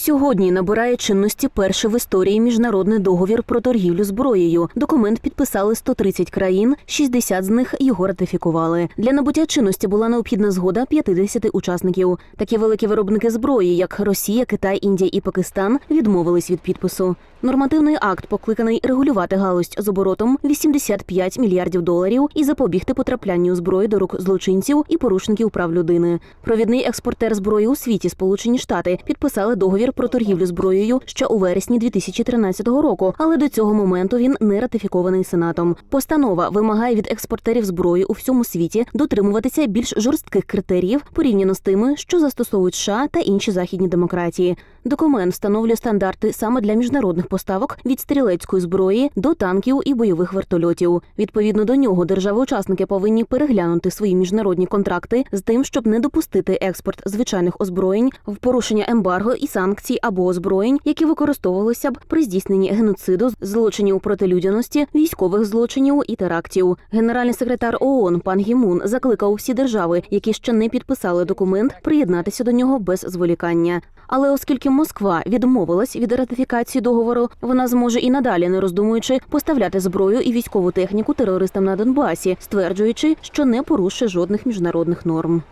Сьогодні набирає чинності перший в історії міжнародний договір про торгівлю зброєю. Документ підписали 130 країн, 60 з них його ратифікували. Для набуття чинності була необхідна згода 50 учасників. Такі великі виробники зброї, як Росія, Китай, Індія і Пакистан, відмовились від підпису. Нормативний акт покликаний регулювати галузь з оборотом 85 мільярдів доларів і запобігти потраплянню зброї до рук злочинців і порушників прав людини. Провідний експортер зброї у світі Сполучені Штати підписали договір про торгівлю зброєю ще у вересні 2013 року, але до цього моменту він не ратифікований сенатом. Постанова вимагає від експортерів зброї у всьому світі дотримуватися більш жорстких критеріїв порівняно з тими, що застосовують США та інші західні демократії. Документ встановлює стандарти саме для міжнародних поставок від стрілецької зброї до танків і бойових вертольотів. Відповідно до нього держави-учасники повинні переглянути свої міжнародні контракти з тим, щоб не допустити експорт звичайних озброєнь в порушення ембарго і санкцій або озброєнь, які використовувалися б при здійсненні геноциду, злочинів проти людяності, військових злочинів і терактів. Генеральний секретар ООН пан Гімун закликав всі держави, які ще не підписали документ, приєднатися до нього без зволікання. Але оскільки Москва відмовилась від ратифікації договору, вона зможе і надалі, не роздумуючи, поставляти зброю і військову техніку терористам на Донбасі, стверджуючи, що не порушує жодних міжнародних норм.